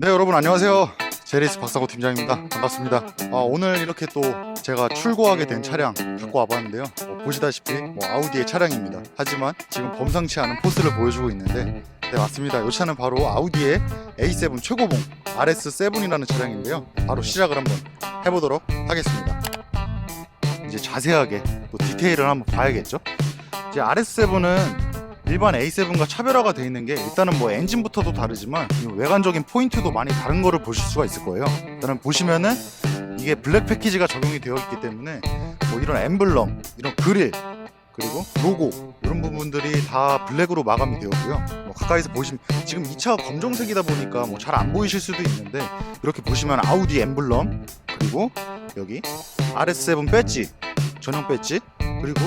네 여러분 안녕하세요. 제리스 박사고 팀장입니다. 반갑습니다. 아, 오늘 이렇게 또 제가 출고하게 된 차량 갖고 와봤는데요. 뭐 보시다시피 뭐 아우디의 차량입니다. 하지만 지금 범상치 않은 포스를 보여주고 있는데 네 맞습니다. 이 차는 바로 아우디의 A7 최고봉 RS7이라는 차량인데요. 바로 시작을 한번 해보도록 하겠습니다. 이제 자세하게 또 디테일을 한번 봐야겠죠? 이제 RS7은 일반 A7과 차별화가 되어 있는 게 일단은 뭐 엔진부터도 다르지만 이 외관적인 포인트도 많이 다른 거를 보실 수가 있을 거예요. 일단은 보시면은 이게 블랙 패키지가 적용이 되어 있기 때문에 뭐 이런 엠블럼, 이런 그릴 그리고 로고 이런 부분들이 다 블랙으로 마감이 되었고요. 뭐 가까이서 보시면 지금 이 차가 검정색이다 보니까 뭐 잘 안 보이실 수도 있는데 이렇게 보시면 아우디 엠블럼 그리고 여기 RS7 배지 전용 배지 그리고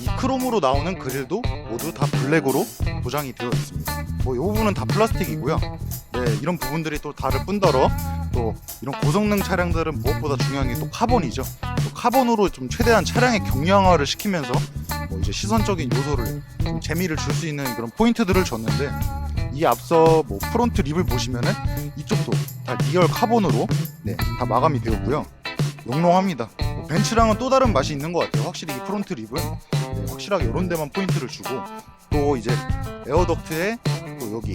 이 크롬으로 나오는 그릴도 모두 다 블랙으로 보장이 되어 있습니다. 뭐 이 부분은 다 플라스틱이고요. 네, 이런 부분들이 또 다를 뿐더러 또 이런 고성능 차량들은 무엇보다 중요한 게 또 카본이죠. 또 카본으로 좀 최대한 차량의 경량화를 시키면서 뭐 이제 시선적인 요소를 좀 재미를 줄 수 있는 그런 포인트들을 줬는데 이 앞서 뭐 프론트 립을 보시면은 이쪽도 다 리얼 카본으로 네, 다 마감이 되었고요. 영롱합니다. 뭐 벤츠랑은 또 다른 맛이 있는 것 같아요. 확실히 이 프론트 립은 네, 확실하게 이런 데만 포인트를 주고 또 이제 에어덕트에 또 여기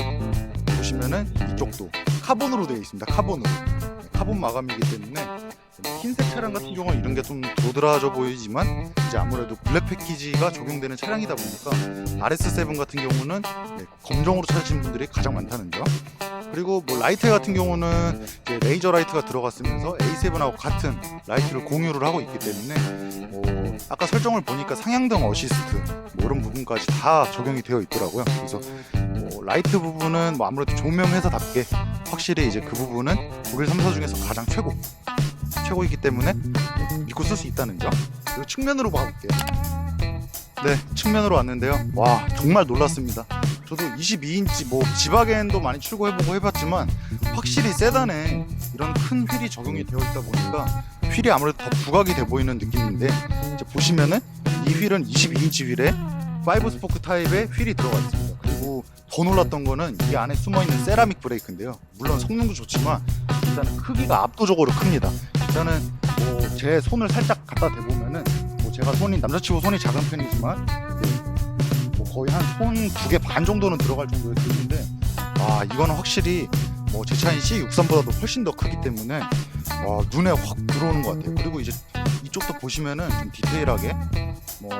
보시면은 이쪽도 카본으로 되어 있습니다. 카본으로 네, 카본 마감이기 때문에 흰색 차량 같은 경우는 이런 게 좀 도드라져 보이지만 이제 아무래도 블랙 패키지가 적용되는 차량이다 보니까 RS7 같은 경우는 네, 검정으로 찾으신 분들이 가장 많다는 점. 그리고 뭐 라이트 같은 경우는 레이저 라이트가 들어갔으면서 A7하고 같은 라이트를 공유를 하고 있기 때문에 뭐 아까 설정을 보니까 상향등 어시스트 뭐 이런 부분까지 다 적용이 되어 있더라고요. 그래서 뭐 라이트 부분은 뭐 아무래도 조명 회사답게 확실히 이제 그 부분은 독일 3사 중에서 가장 최고 최고이기 때문에 믿고 쓸 수 있다는 점. 그리고 측면으로 봐볼게요. 네, 측면으로 왔는데요. 와, 정말 놀랐습니다. 저도 22인치 뭐 지바겐도 많이 출고해보고 해봤지만 확실히 세단에 이런 큰 휠이 적용이 되어 있다 보니까 휠이 아무래도 더 부각이 돼 보이는 느낌인데 이제 보시면은 이 휠은 22인치 휠에 5 스포크 타입의 휠이 들어가 있습니다. 그리고 더 놀랐던 거는 이 안에 숨어 있는 세라믹 브레이크인데요. 물론 성능도 좋지만 일단은 크기가 압도적으로 큽니다. 일단은 뭐 제 손을 살짝 갖다 대보면은 뭐 제가 손이 남자치고 손이 작은 편이지만 네, 뭐 거의 한 손 두 개 반 정도는 들어갈 정도의 크기인데 아 이거는 확실히 뭐 제 차인 C63보다도 훨씬 더 크기 때문에 와 눈에 확 들어오는 것 같아요. 그리고 이제 이쪽도 보시면은 좀 디테일하게 뭐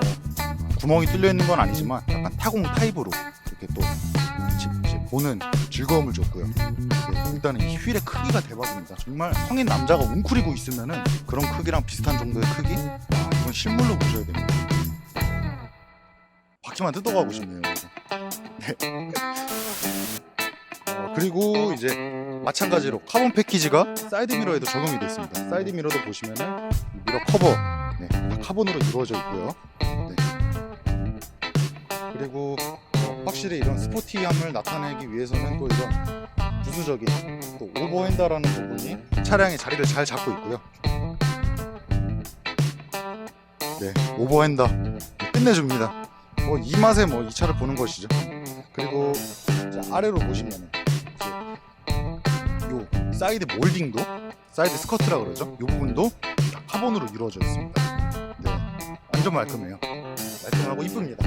구멍이 뚫려 있는 건 아니지만 약간 타공 타입으로 이렇게 또 보는 즐거움을 줬고요. 네, 일단은 이 휠의 크기가 대박입니다. 정말 성인 남자가 웅크리고 있으면은 그런 크기랑 비슷한 정도의 크기? 와, 이건 실물로 보셔야 됩니다. 바퀴만 뜯어가고 싶네요. 네. 어, 그리고 이제 마찬가지로 카본 패키지가 사이드 미러에도 적용이 되어 있습니다. 사이드 미러도 보시면은 이 미러 커버 네, 다 카본으로 이루어져 있고요. 네. 그리고 어, 확실히 이런 스포티함을 나타내기 위해서는 또 이런 부수적인 또 오버핸다라는 부분이 차량의 자리를 잘 잡고 있고요. 네, 오버핸다 끝내줍니다. 뭐 이 맛에 뭐 이 차를 보는 것이죠. 그리고 아래로 보시면은 이제 요 사이드 몰딩도 사이드 스커트라 그러죠. 요 부분도 다 카본으로 이루어져 있습니다. 네, 완전 말끔해요. 말끔하고 이쁩니다.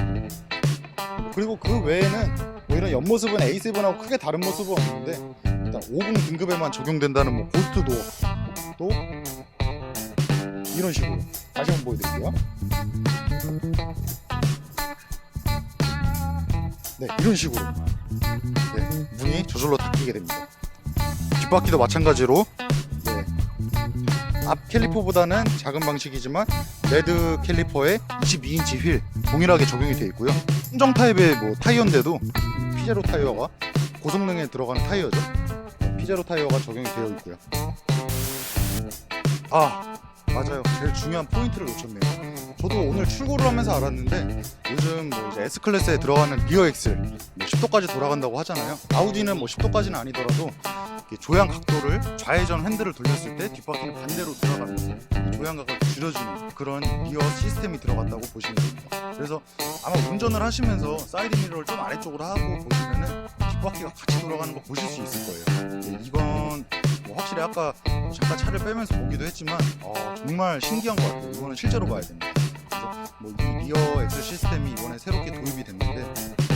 그리고 그 외에는 뭐 이런 옆모습은 A7하고 크게 다른 모습은 없는데 일단 50 등급에만 적용된다는 뭐 고스트 도어 또 이런 식으로 다시 한번 보여드릴게요. 네, 이런 식으로 네, 문이 저절로 닫히게 됩니다. 뒷바퀴도 마찬가지로 네, 앞 캘리퍼보다는 작은 방식이지만 레드 캘리퍼에 22인치 휠 동일하게 적용이 되어 있고요. 순정 타입의 뭐 타이어인데도 피제로 타이어가 고성능에 들어가는 타이어죠. 피제로 타이어가 적용이 되어 있고요. 아 맞아요. 제일 중요한 포인트를 놓쳤네요. 저도 오늘 출고를 하면서 알았는데 요즘 뭐 이제 S 클래스에 들어가는 리어 엑셀 뭐 10도까지 돌아간다고 하잖아요. 아우디는 뭐 10도까지는 아니더라도 조향 각도를 좌회전 핸들을 돌렸을 때 뒷바퀴는 반대로 돌아가면서 이 조향각을 줄여주는 그런 리어 시스템이 들어갔다고 보시면 됩니다. 그래서 아마 운전을 하시면서 사이드 미러를 좀 아래쪽으로 하고 보시면은 뒷바퀴가 같이 돌아가는 거 보실 수 있을 거예요. 네, 이건 뭐 확실히 아까 잠깐 차를 빼면서 보기도 했지만 어, 정말 신기한 것 같아요. 이거는 실제로 봐야 됩니다. 그래서 뭐이 리어 엑셀 시스템이 이번에 새롭게 도입이 됐는데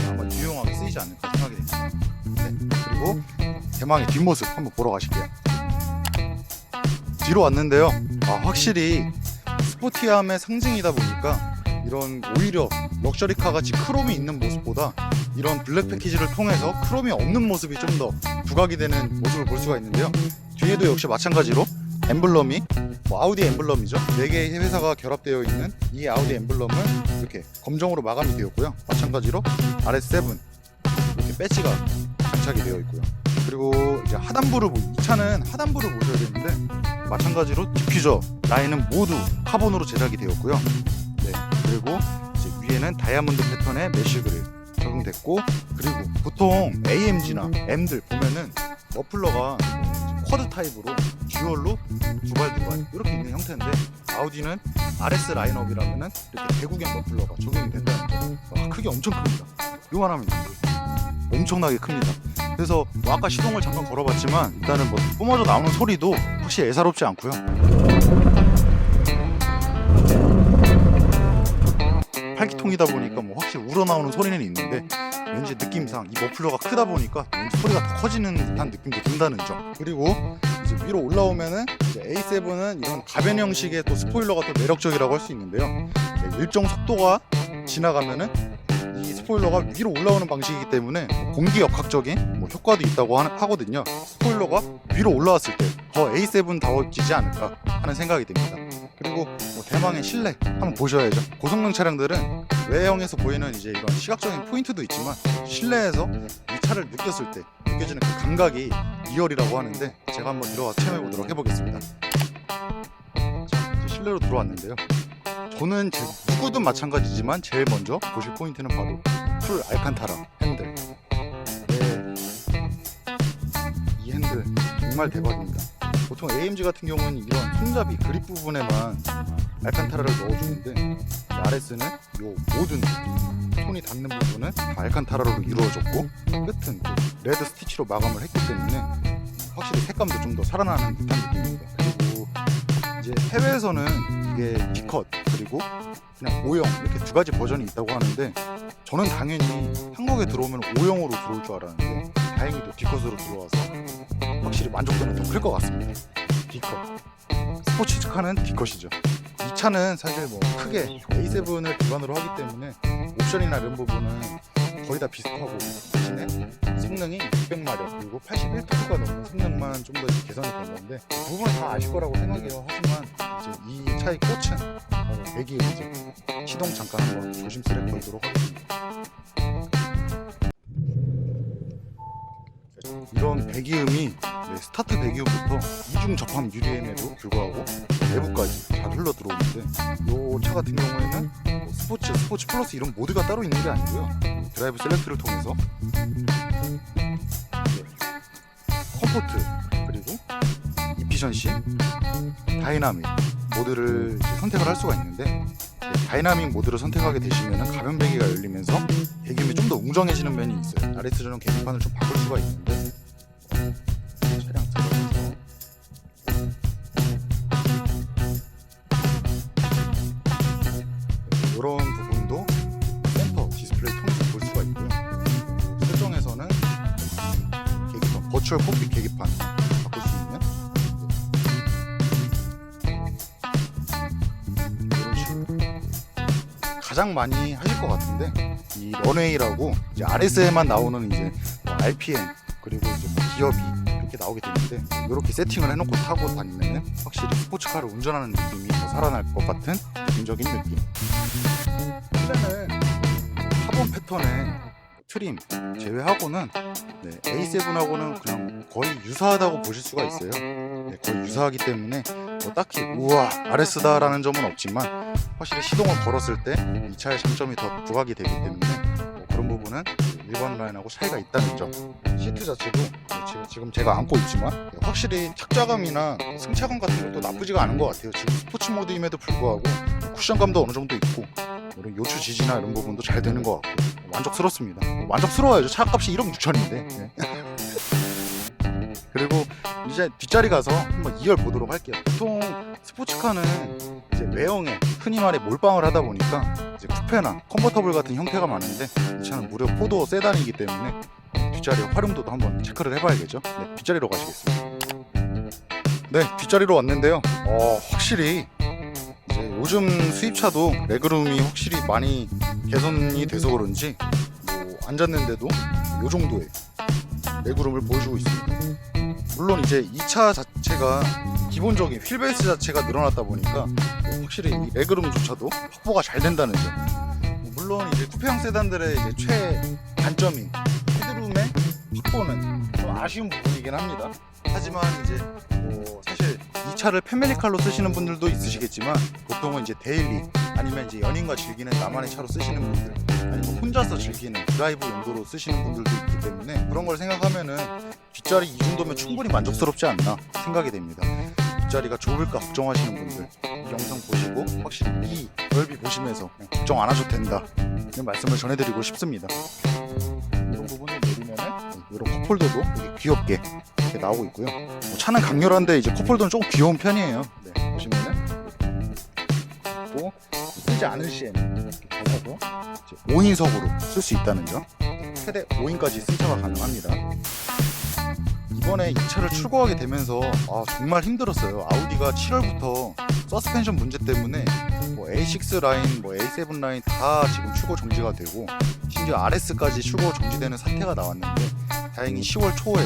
아마 유용하게 쓰이지 않을까 생각이 됩니다. 네, 그리고 대망의 뒷모습 한번 보러 가실게요. 뒤로 왔는데요. 아, 확실히 스포티함의 상징이다 보니까 이런 오히려 럭셔리 카 같이 크롬이 있는 모습보다 이런 블랙 패키지를 통해서 크롬이 없는 모습이 좀 더 부각이 되는 모습을 볼 수가 있는데요. 뒤에도 역시 마찬가지로 엠블럼이 뭐 아우디 엠블럼이죠. 네 개의 회사가 결합되어 있는 이 아우디 엠블럼은 이렇게 검정으로 마감이 되었고요. 마찬가지로 RS7 이렇게 배지가 장착이 되어 있고요. 그리고 이제 하단부를 보, 이 차는 하단부를 보셔야 되는데 마찬가지로 디퓨저 라인은 모두 카본으로 제작이 되었고요. 네, 그리고 위에는 다이아몬드 패턴의 메쉬 그릴 적용됐고 그리고 보통 AMG나 M들 보면은 머플러가 쿼드 타입으로 듀얼로 두발 두발 이렇게 있는 형태인데 아우디는 RS 라인업이라면은 이렇게 대구경 머플러가 적용이 된다는 거. 아, 크기 엄청 큽니다. 요만합니다. 엄청나게 큽니다. 그래서 뭐 아까 시동을 잠깐 걸어봤지만 일단은 뭐 뿜어져 나오는 소리도 확실히 애사롭지 않고요. 팔기통이다 보니까 뭐 확실히 우러나오는 소리는 있는데 왠지 느낌상 이 머플러가 크다 보니까 왠지 소리가 더 커지는 듯한 느낌도 든다는 점. 그리고 이제 위로 올라오면은 이제 A7은 이런 가변 형식의 또 스포일러가 또 매력적이라고 할 수 있는데요. 네, 일정 속도가 지나가면은 이 스포일러가 위로 올라오는 방식이기 때문에 공기 역학적인 뭐 효과도 있다고 하, 하거든요. 스포일러가 위로 올라왔을 때 더 A7다워지지 않을까 하는 생각이 듭니다. 그리고 뭐 대망의 실내 한번 보셔야죠. 고성능 차량들은 외형에서 보이는 이제 이런 시각적인 포인트도 있지만 실내에서 이 차를 느꼈을 때 느껴지는 그 감각이 리얼이라고 하는데 제가 한번 들어가 체험해 보도록 해보겠습니다. 자, 이제 실내로 들어왔는데요. 저는 제 누구든 마찬가지지만 제일 먼저 보실 포인트는 바로 풀 알칸타라 핸들. 네. 이 핸들 정말 대박입니다. 보통 AMG 같은 경우는 이런 손잡이 그립 부분에만 알칸타라를 넣어주는데 이 RS는 요 모든 손이 닿는 부분은 다 알칸타라로 이루어졌고 끝은 또 레드 스티치로 마감을 했기 때문에 확실히 색감도 좀 더 살아나는 듯한 느낌입니다. 그리고 이제 해외에서는 이게 D컷 그리고 그냥 O형 이렇게 두 가지 버전이 있다고 하는데 저는 당연히 한국에 들어오면 O형으로 들어올 줄 알았는데 다행히도 D컷으로 들어와서 확실히 만족도는 더 클 것 같습니다. D컷 스포츠카는 D컷이죠. 이 차는 사실 뭐 크게 A7을 기반으로 하기 때문에 옵션이나 이런 부분은 거의 다 비슷하고 대신에 성능이 600마력 그리고 81토크가 넘는 성능만 좀 더 개선이 된 건데 그 부분은 다 아실 거라고 생각해요. 하지만 이제 이 차의 꽃은 바로 배기음이죠. 시동 잠깐 한번 조심스레 걸도록 하겠습니다. 이런 배기음이 네, 스타트 배기음부터 이중 접합 유리엠에도 불구하고 내부까지 잘 흘러 들어오는데 이 차 같은 경우에는 뭐 스포츠, 스포츠 플러스 이런 모드가 따로 있는 게 아니고요. 드라이브 셀렉트를 통해서 네, 컴포트 그리고 이피션시, 다이나믹 모드를 선택을 할 수가 있는데 네, 다이나믹 모드를 선택하게 되시면 가변 배기가 열리면서 배기음이 좀 더 웅장해지는 면이 있어요. RS 전용 계기판을 좀 바꿀 수가 있는데 버추얼 콕핏 계기판 바꿀 수 있는 이런 식으로 가장 많이 하실 것 같은데 이 런웨이라고 이제 RS에만 나오는 이제 뭐 RPM 그리고 이제 뭐 기업이 이렇게 나오게 되는데 이렇게 세팅을 해놓고 타고 다니면 확실히 스포츠카를 운전하는 느낌이 더 살아날 것 같은 느낌적인 느낌. 실내는 카본 패턴의 트림 제외하고는 네, A7하고는 그냥 거의 유사하다고 보실 수가 있어요. 네, 거의 유사하기 때문에 뭐 딱히 우와 RS다라는 점은 없지만 확실히 시동을 걸었을 때 이 차의 장점이 더 부각이 되기 때문에 뭐 그런 부분은 일반 라인하고 차이가 있다는 점. 시트 자체도 지금- 제가 안고 있지만 확실히 착좌감이나 승차감 같은 것도 나쁘지가 않은 것 같아요. 지금 스포츠 모드임에도 불구하고 쿠션감도 어느 정도 있고 이런 요추 지지나 이런 부분도 잘 되는 것 같고 만족스럽습니다. 뭐 만족스러워야죠. 차값이 1억 6천인데. 그리고 이제 뒷자리 가서 한번 2열 보도록 할게요. 보통 스포츠카는 이제 외형에 흔히 말해 몰빵을 하다 보니까 이제 쿠페나 컨버터블 같은 형태가 많은데 이 차는 무려 포도 세단이기 때문에 뒷자리 활용도도 한번 체크를 해봐야겠죠. 네, 뒷자리로 가시겠습니다. 네, 뒷자리로 왔는데요. 어, 확실히 요즘 수입차도 레그룸이 확실히 많이 개선이 돼서 그런지 뭐 앉았는데도 요 정도의 레그룸을 보여주고 있습니다. 물론 이제 이차 자체가 기본적인 휠베이스 자체가 늘어났다 보니까 뭐 확실히 이 레그룸조차도 확보가 잘 된다는 점. 물론 이제 쿠페형 세단들의 이제 최 단점인 헤드룸의 확보는 좀 아쉬운 부분이긴 합니다. 하지만 이제 뭐 사실 이 차를 패밀리 칼로 쓰시는 분들도 있으시겠지만 보통은 이제 데일리 아니면 이제 연인과 즐기는 나만의 차로 쓰시는 분들 아니면 혼자서 즐기는 드라이브 용도로 쓰시는 분들도 있기 때문에 그런 걸 생각하면은 뒷자리 이 정도면 충분히 만족스럽지 않나 생각이 됩니다. 뒷자리가 좁을까 걱정하시는 분들 이 영상 보시고 확실히 이 넓이 보시면서 걱정 안 하셔도 된다 이런 말씀을 전해드리고 싶습니다. 이런 컵홀더도 귀엽게 이렇게 나오고 있고요. 뭐 차는 강렬한데 이제 컵홀더는 조금 귀여운 편이에요. 네, 보시면은 또 쓰지 않을 시에는 접어서 5인석으로 쓸 수 있다는 점. 최대 5인까지 승차가 가능합니다. 이번에 이 차를 출고하게 되면서 아, 정말 힘들었어요. 아우디가 7월부터 서스펜션 문제 때문에 뭐 A6 라인, 뭐 A7 라인 다 지금 출고 정지가 되고 심지어 RS까지 출고 정지되는 사태가 나왔는데 다행히 10월 초에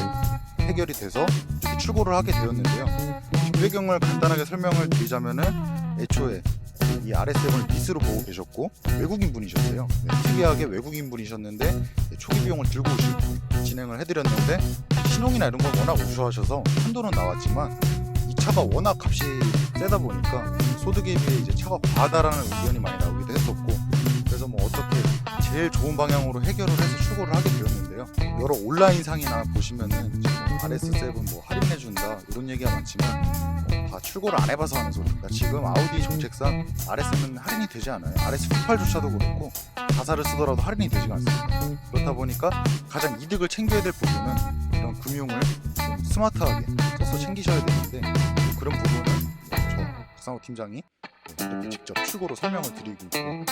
해결이 돼서 이렇게 출고를 하게 되었는데요. 배경을 간단하게 설명을 드리자면은 애초에 이 RS7을 리스로 보고 계셨고 외국인 분이셨어요. 네, 특이하게 외국인 분이셨는데 초기 비용을 들고 오시- 진행을 해드렸는데 신용이나 이런 걸 워낙 우수하셔서 한도는 나왔지만 이 차가 워낙 값이 세다 보니까 소득에 비해 이제 차가 과하다라는 의견이 많이 어떻게 제일 좋은 방향으로 해결을 해서 출고를 하게 되었는데요. 여러 온라인 상이나 보시면은 지금 RS7 뭐 할인해준다 이런 얘기가 많지만 뭐 다 출고를 안 해봐서 하는 소리입니다. 지금 아우디 정책상 RS는 할인이 되지 않아요. RS98조차도 그렇고 가사를 쓰더라도 할인이 되지가 않습니다. 그렇다 보니까 가장 이득을 챙겨야 될 부분은 이런 금융을 좀 스마트하게 써서 챙기셔야 되는데 또 그런 부분은 저 박상호 팀장이 이렇게 직접 출고로 설명을 드리고 있고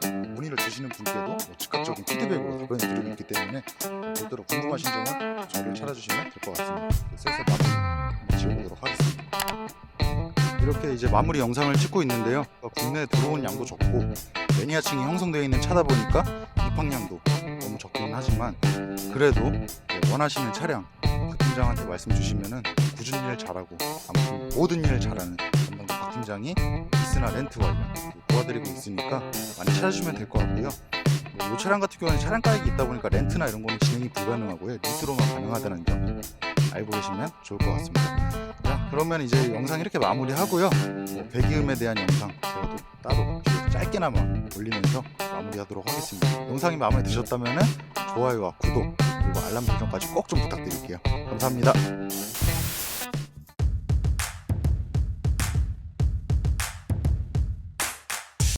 그리고 문의를 주시는 분께도 뭐 즉각적인 피드백으로 답변을 드리고 있기 때문에 별도로 궁금하신 점은 저를 찾아주시면 될 것 같습니다. 슬슬 마무리 지어보도록 하겠습니다. 이렇게 이제 마무리 영상을 찍고 있는데요. 국내에 들어온 양도 적고 매니아층이 형성되어 있는 차다 보니까 입항량도 너무 적기는 하지만 그래도 네, 원하시는 차량 박 팀장한테 말씀 주시면은 꾸준히 일 잘하고 아무튼 모든 일 잘하는 팀장이 리스나 렌트 관련 도와드리고 있으니까 많이 찾아주시면 될 것 같고요. 뭐, 이 차량 같은 경우는 차량 가격이 있다 보니까 렌트나 이런 거는 진행이 불가능하고요. 리스로만 가능하다는 점 알고 계시면 좋을 것 같습니다. 자, 그러면 이제 영상 이렇게 마무리하고요. 뭐 배기음에 대한 영상 또 따로 짧게나마 올리면서 마무리하도록 하겠습니다. 영상이 마음에 드셨다면 좋아요와 구독 그리고 알람 설정까지 꼭 좀 부탁드릴게요. 감사합니다.